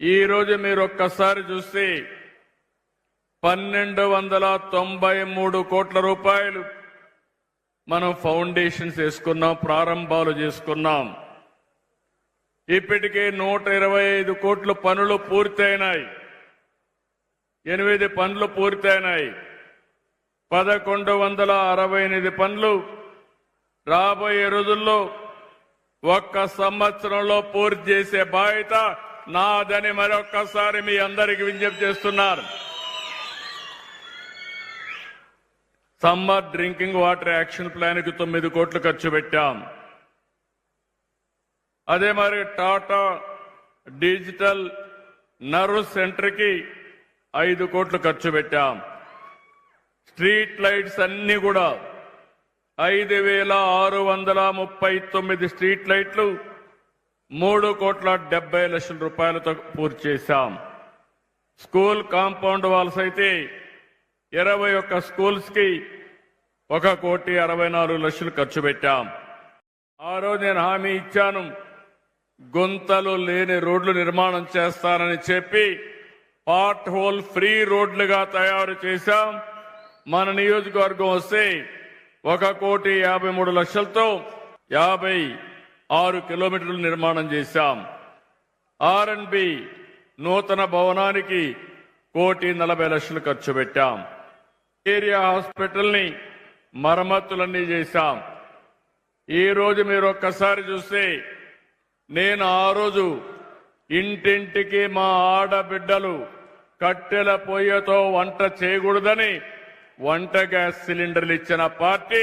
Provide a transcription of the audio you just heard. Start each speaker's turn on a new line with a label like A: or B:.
A: ఈరోజు మీరు ఒక్కసారి చూస్తే పన్నెండు వందల తొంభై మూడు కోట్ల రూపాయలు మనం ఫౌండేషన్స్ వేసుకున్నాం ప్రారంభాలు చేసుకున్నాం. ఇప్పటికే నూట ఇరవై ఐదు కోట్ల పనులు పూర్తయినాయి. ఎనిమిది పనులు పూర్తయినాయి. పదకొండు వందల అరవై ఎనిమిది పనులు రాబోయే రోజుల్లో ఒక్క సంవత్సరంలో పూర్తి చేసే బాధ్యత నాదని మరొక్కసారి మీ అందరికి విజ్ఞప్తి చేస్తున్నారు. సమ్మర్ డ్రింకింగ్ వాటర్ యాక్షన్ ప్లాన్కి తొమ్మిది కోట్లు ఖర్చు పెట్టాం. అదే మరి టాటా డిజిటల్ నర్వ్ సెంటర్కి ఐదు కోట్లు ఖర్చు పెట్టాం. స్ట్రీట్ లైట్స్ అన్ని కూడా ఐదు వేల ఆరు వందల ముప్పై తొమ్మిది స్ట్రీట్ లైట్లు మూడు కోట్ల డెబ్బై లక్షల రూపాయలతో పూర్తి చేశాం. స్కూల్ కాంపౌండ్ వాల్స్ అయితే ఇరవై ఒక్క స్కూల్స్కి ఒక కోటి అరవై నాలుగు లక్షలు ఖర్చు పెట్టాం. ఆ రోజు నేను హామీ ఇచ్చాను. గుంతలు లేని రోడ్లు నిర్మాణం చేస్తానని చెప్పి పార్ట్ హోల్ ఫ్రీ రోడ్లుగా తయారు చేశాం. మన నియోజకవర్గం వస్తే ఒక కోటి యాభై మూడు లక్షలతో యాభై ఆరు కిలోమీటర్లు నిర్మాణం చేశాం. ఆర్ అండ్ బి నూతన భవనానికి కోటి నలభై లక్షలు ఖర్చు పెట్టాం. ఏరియా హాస్పిటల్ని మరమ్మతులన్నీ చేశాం. ఈ రోజు మీరు ఒక్కసారి చూస్తే నేను ఆ రోజు ఇంటింటికి మా ఆడబిడ్డలు కట్టెల పొయ్యతో వంట చేయకూడదని వంట గ్యాస్ సిలిండర్లు ఇచ్చిన పార్టీ